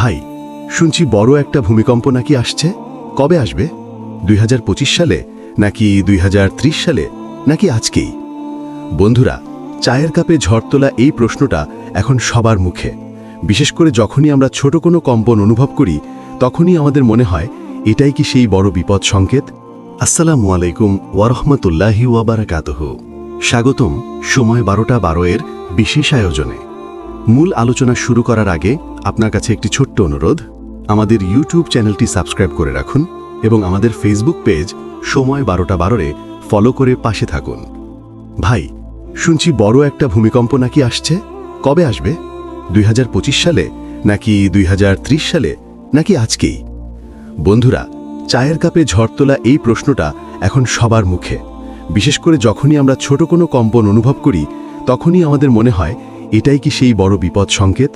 ভাই, শুনছি বড় একটা ভূমিকম্প নাকি আসছে। কবে আসবে? দুই হাজার পঁচিশ সালে নাকি দুই হাজার ত্রিশ সালে নাকি আজকেই? বন্ধুরা, চায়ের কাপে ঝড় তোলা এই প্রশ্নটা এখন সবার মুখে। বিশেষ করে যখনই আমরা ছোট কোনো কম্পন অনুভব করি, তখনই আমাদের মনে হয়, এটাই কি সেই বড় বিপদ সংকেত? আসসালামু আলাইকুম ওয়ারহমতুল্লাহি ওয়াবারাকাতহ স্বাগতম সময় বারোটা বারো এর বিশেষ আয়োজনে। মূল আলোচনা শুরু করার আগে আপনার কাছে একটি ছোট্ট অনুরোধ। আমাদের ইউটিউব চ্যানেলটি সাবস্ক্রাইব করে রাখুন এবং আমাদের ফেসবুক পেজ সময় বারোটা বারোরে ফলো করে পাশে থাকুন। ভাই, শুনছি বড় একটা ভূমিকম্প নাকি আসছে? কবে আসবে? দুই হাজার পঁচিশ সালে নাকি দুই হাজার ত্রিশ সালে নাকি আজকেই? বন্ধুরা, চায়ের কাপে ঝড় তোলা এই প্রশ্নটা এখন সবার মুখে। বিশেষ করে যখনই আমরা ছোট কোনো কম্পন অনুভব করি, তখনই আমাদের মনে হয় এটাই কি সেই বড় বিপদ সংকেত?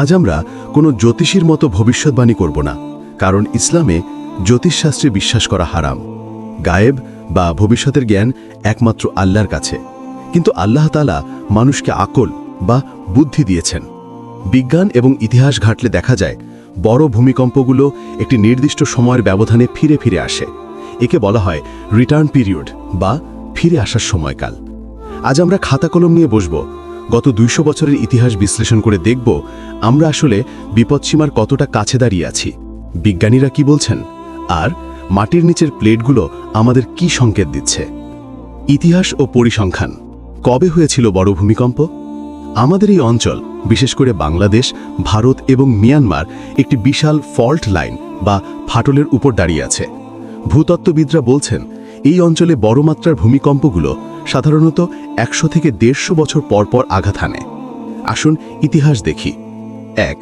আজ আমরা কোনো জ্যোতিষীর মতো ভবিষ্যৎবাণী করব না, কারণ ইসলামে জ্যোতিষশাস্ত্রে বিশ্বাস করা হারাম। গায়েব বা ভবিষ্যতের জ্ঞান একমাত্র আল্লাহর কাছে। কিন্তু আল্লাহ তালা মানুষকে আকল বা বুদ্ধি দিয়েছেন। বিজ্ঞান এবং ইতিহাস ঘাটলে দেখা যায়, বড় ভূমিকম্পগুলো একটি নির্দিষ্ট সময়ের ব্যবধানে ফিরে ফিরে আসে। একে বলা হয় রিটার্ন পিরিয়ড বা ফিরে আসার সময়কাল। আজ আমরা খাতা কলম নিয়ে বসব গত দুইশো বছরের ইতিহাস বিশ্লেষণ করে দেখব আমরা আসলে বিপদসীমার কতটা কাছে দাঁড়িয়ে আছি। বিজ্ঞানীরা কি বলছেন? আর মাটির নিচের প্লেটগুলো আমাদের কি সংকেত দিচ্ছে? ইতিহাস ও পরিসংখ্যান, কবে হয়েছিল বড় ভূমিকম্প? আমাদের এই অঞ্চল, বিশেষ করে বাংলাদেশ, ভারত এবং মিয়ানমার, একটি বিশাল ফল্ট লাইন বা ফাটলের উপর দাঁড়িয়ে আছে। ভূতত্ত্ববিদরা বলছেন, এই অঞ্চলে বড় মাত্রার ভূমিকম্পগুলো সাধারণত একশো থেকে দেড়শো বছর পর পর আঘাত হানে। আসুন ইতিহাস দেখি। এক,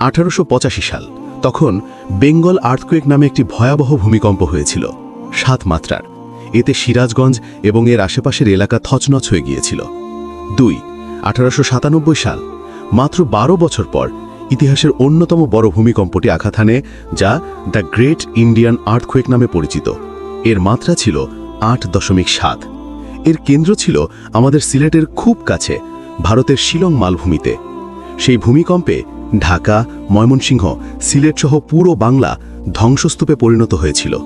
আঠারোশো সাল, তখন বেঙ্গল আর্থকুয়েক নামে একটি ভয়াবহ ভূমিকম্প হয়েছিল, সাত মাত্রার। এতে সিরাজগঞ্জ এবং এর আশেপাশের এলাকা থচনচ হয়ে গিয়েছিল। দুই, আঠারোশো সাল, মাত্র বারো বছর পর ইতিহাসের অন্যতম বড় ভূমিকম্পটি আঘাত হানে, যা দ্য গ্রেট ইন্ডিয়ান আর্থকুয়েক নামে পরিচিত। এর মাত্রা ছিল আট দশমিক সাত। এর কেন্দ্র ছিল আমাদের সিলেটের খুব কাছে, ভারতের শিলং মালভূমিতে। সেই ভূমিকম্পে ঢাকা, ময়মনসিংহ, সিলেট সহ পুরো বাংলা ধ্বংসস্তূপে পরিণত হয়েছিল।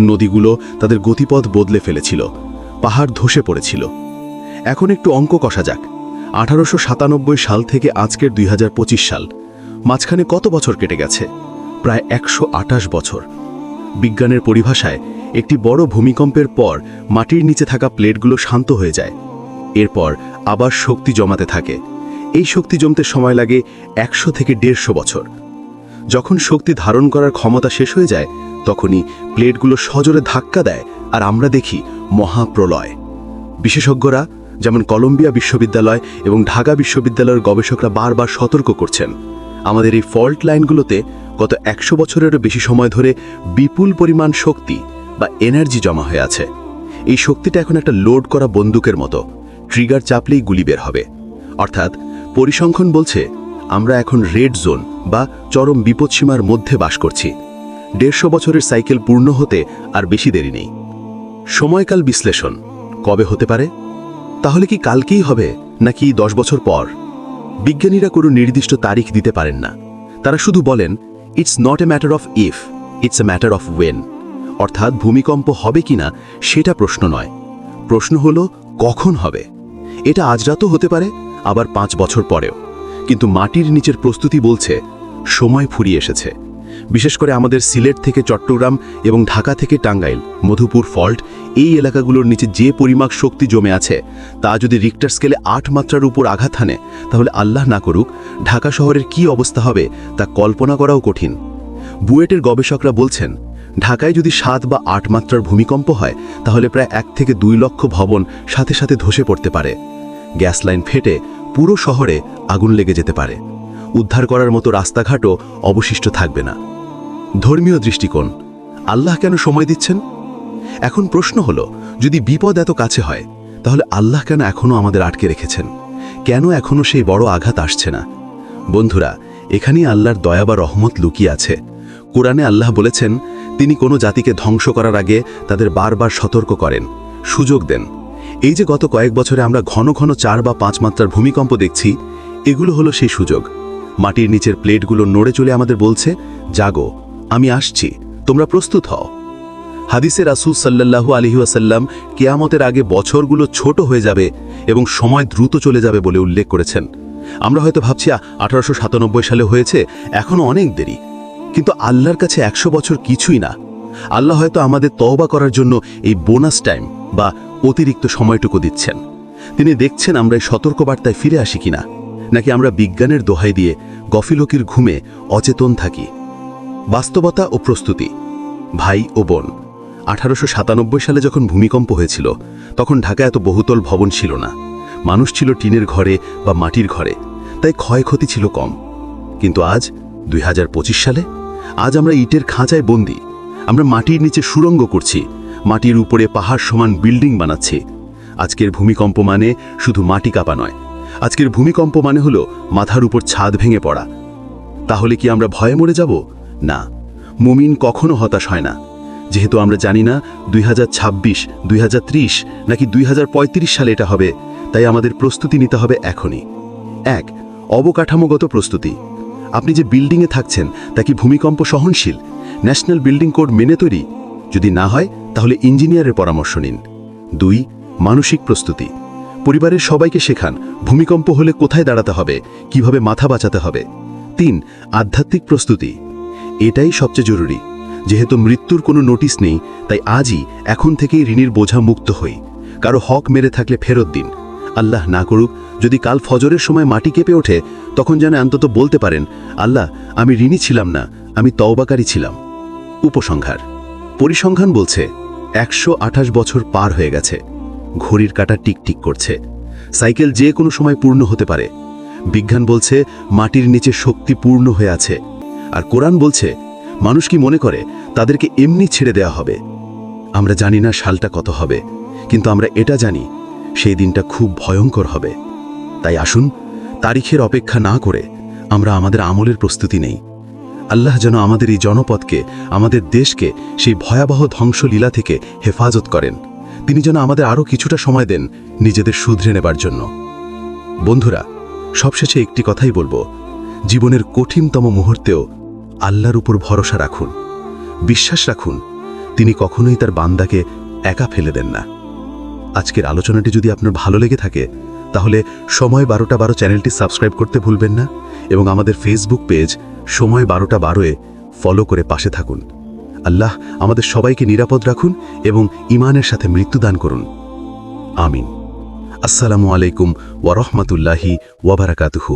নদীগুলো তাদের গতিপথ বদলে ফেলেছিল, পাহাড় ধসে পড়েছিল। এখন একটু অঙ্ক কষা যাক। আঠারোশো সাতানব্বই সাল থেকে আজকের দুই হাজার পঁচিশ সাল, মাঝখানে কত বছর কেটে গেছে? প্রায় একশো আটাশ বছর। বিজ্ঞানের পরিভাষায় একটি বড় ভূমিকম্পের পর মাটির নিচে থাকা প্লেটগুলো শান্ত হয়ে যায়। এরপর আবার শক্তি জমাতে থাকে। এই শক্তি জমতে সময় লাগে একশো থেকে দেড়শো বছর। যখন শক্তি ধারণ করার ক্ষমতা শেষ হয়ে যায়, তখনই প্লেটগুলো সজোরে ধাক্কা দেয় আর আমরা দেখি মহাপ্রলয়। বিশেষজ্ঞরা, যেমন কলম্বিয়া বিশ্ববিদ্যালয় এবং ঢাকা বিশ্ববিদ্যালয়ের গবেষকরা বারবার সতর্ক করছেন, আমাদের এই ফল্ট লাইনগুলোতে গত একশো বছরেরও বেশি সময় ধরে বিপুল পরিমাণ শক্তি বা এনার্জি জমা হয়ে আছে। এই শক্তিটা এখন একটা লোড করা বন্দুকের মতো। ট্রিগার চাপলেই গুলি বের হবে। অর্থাৎ, পরিসংখ্যান বলছে, আমরা এখন রেড জোন বা চরম বিপদসীমার মধ্যে বাস করছি। দেড়শো বছরের সাইকেল পূর্ণ হতে আর বেশি দেরি নেই। সময়কাল বিশ্লেষণ। কবে হতে পারে? তাহলে কি কালকেই হবে, নাকি দশ বছর পর? বিজ্ঞানীরা কোনো নির্দিষ্ট তারিখ দিতে পারেন না। তারা শুধু বলেন it's not a matter of if it's a matter of when অর্থাৎ ভূমিকম্প হবে কিনা সেটা প্রশ্ন নয়। প্রশ্ন হলো, কখন হবে? এটা আজ রাতও হতে পারে, আবার পাঁচ বছর পরেও। কিন্তু মাটির নিচের প্রস্তুতি বলছে, সময় ফুরিয়ে এসেছে। বিশেষ করে আমাদের সিলেট থেকে চট্টগ্রাম এবং ঢাকা থেকে টাঙ্গাইল, মধুপুর ফল্ট, এই এলাকাগুলোর নিচে যে পরিমাপ শক্তি জমে আছে, তা যদি রিক্টার স্কেলে আট মাত্রার উপর আঘাত হানে, তাহলে আল্লাহ না করুক, ঢাকা শহরের কি অবস্থা হবে, তা কল্পনা করাও কঠিন। বুয়েটের গবেষকরা বলছেন ঢাকায় যদি সাত বা আট মাত্রার ভূমিকম্প হয়, তাহলে প্রায় এক থেকে দুই লক্ষ ভবন সাথে সাথে ধসে পড়তে পারে। গ্যাস লাইন ফেটে পুরো শহরে আগুন লেগে যেতে পারে। উদ্ধার করার মতো রাস্তাঘাটও অবশিষ্ট থাকবে না। ধর্মীয় দৃষ্টিকোণ, আল্লাহ কেন সময় দিচ্ছেন? এখন প্রশ্ন হলো, যদি বিপদ এত কাছে হয়, তাহলে আল্লাহ কেন এখনও আমাদের আটকে রেখেছেন? কেন এখনও সেই বড় আঘাত আসছে না? বন্ধুরা, এখানেই আল্লাহর দয়া বা রহমত লুকিয়ে আছে। কোরআনে আল্লাহ বলেছেন তিনি কোনো জাতিকে ধ্বংস করার আগে তাদের বারবার সতর্ক করেন। সুযোগ দেন। এই যে গত কয়েক বছরে আমরা ঘন ঘন চার বা পাঁচ মাত্রার ভূমিকম্প দেখছি, এগুলো হলো সেই সুযোগ। মাটির নিচের প্লেটগুলো নড়ে চলে আমাদের বলছে, জাগো, আমি আসছি, তোমরা প্রস্তুত হও। হাদিসে রাসুল সাল্লাল্লাহু আলহি আসাল্লাম কেয়ামতের আগে বছরগুলো ছোট হয়ে যাবে এবং সময় দ্রুত চলে যাবে বলে উল্লেখ করেছেন। আমরা হয়তো ভাবছি আঠারোশো সাতানব্বই সালে হয়েছে এখনও অনেক দেরি। কিন্তু আল্লাহর কাছে একশো বছর কিছুই না। আল্লাহ হয়তো আমাদের তওবা করার জন্য এই বোনাস টাইম বা অতিরিক্ত সময়টুকু দিচ্ছেন। তিনি দেখছেন আমরা এই সতর্কবার্তায় ফিরে আসি কিনা, নাকি আমরা বিজ্ঞানের দোহাই দিয়ে গফিলকির ঘুমে অচেতন থাকি। বাস্তবতা ও প্রস্তুতি। ভাই ও বোন, আঠারোশো সাতানব্বই সালে যখন ভূমিকম্প হয়েছিল, তখন ঢাকা এত বহুতল ভবন ছিল না। মানুষ ছিল টিনের ঘরে বা মাটির ঘরে, তাই ক্ষয়ক্ষতি ছিল কম। কিন্তু আজ, দুই হাজার পঁচিশ সালে আজ আমরা ইটের খাঁচায় বন্দি। আমরা মাটির নিচে সুরঙ্গ করছি। মাটির উপরে পাহাড় সমান বিল্ডিং বানাচ্ছি। আজকের ভূমিকম্প মানে শুধু মাটি কাঁপা নয়। আজকের ভূমিকম্প মানে হলো মাথার উপর ছাদ ভেঙে পড়া। তাহলে কি আমরা ভয়ে মরে যাব? না। মুমিন কখনো হতাশ হয় না। যেহেতু আমরা জানি না দুই হাজার ছাব্বিশ, দুই নাকি দুই হাজার পঁয়ত্রিশ সালে এটা হবে, তাই আমাদের প্রস্তুতি নিতে হবে এখনই। এক, অবকাঠামোগত প্রস্তুতি। আপনি যে বিল্ডিংয়ে থাকছেন, তা কি ভূমিকম্প সহনশীল? ন্যাশনাল বিল্ডিং কোড মেনে তৈরি? যদি না হয়, তাহলে ইঞ্জিনিয়ারের পরামর্শ নিন। দুই, মানসিক প্রস্তুতি। পরিবারের সবাইকে শেখান, ভূমিকম্প হলে কোথায় দাঁড়াতে হবে, কীভাবে মাথা বাঁচাতে হবে। তিন, আধ্যাত্মিক প্রস্তুতি। এটাই সবচেয়ে জরুরি। যেহেতু মৃত্যুর কোনো নোটিশ নেই, তাই আজই, এখন থেকেই ঋণের বোঝা মুক্ত হই। কারও হক মেরে থাকলে ফেরত দিন। আল্লাহ না করুক যদি কাল ফজরের সময় মাটি কেঁপে ওঠে, তখন যেন অন্তত বলতে পারেন, আল্লাহ, আমি ঋণী ছিলাম না, আমি তওবাকারী ছিলাম। উপসংহার, পরিসংখ্যান বলছে, একশো আঠাশ বছর পার হয়ে গেছে, ঘড়ির কাটা টিকটিক করছে, সাইকেল যে কোনো সময় পূর্ণ হতে পারে। বিজ্ঞান বলছে, মাটির নিচে শক্তি পূর্ণ হয়ে আছে, আর কোরআন বলছে, মানুষ কি মনে করে, তাদেরকে এমনি ছেড়ে দেওয়া হবে। আমরা জানি না সালটা কত হবে, কিন্তু আমরা এটা জানি, সেই দিনটা খুব ভয়ঙ্কর হবে। তাই আসুন, তারিখের অপেক্ষা না করে আমরা আমাদের আমলের প্রস্তুতি নেই। আল্লাহ যেন আমাদের এই জনপদকে, আমাদের দেশকে সেই ভয়াবহ ধ্বংসলীলা থেকে হেফাজত করেন। তিনি যেন আমাদের আরও কিছুটা সময় দেন নিজেদের শুধরে নেবার জন্য। বন্ধুরা, সবশেষে একটি কথাই বলব। জীবনের কঠিনতম মুহূর্তেও আল্লাহর উপর ভরসা রাখুন। বিশ্বাস রাখুন, তিনি কখনোই তার বান্দাকে একা ফেলে দেন না। আজকের আলোচনাটি যদি আপনার ভালো লেগে থাকে তাহলে সময় বারোটা বারো চ্যানেলটি সাবস্ক্রাইব করতে ভুলবেন না এবং আমাদের ফেসবুক পেজ সময় বারোটা বারোয়ে ফলো করে পাশে থাকুন। আল্লাহ আমাদের সবাইকে নিরাপদ রাখুন এবং ইমানের সাথে মৃত্যুদান করুন। আমিন। আসসালামু আলাইকুম ওয়ারহমতুল্লাহি ওয়াবারাকাতুহু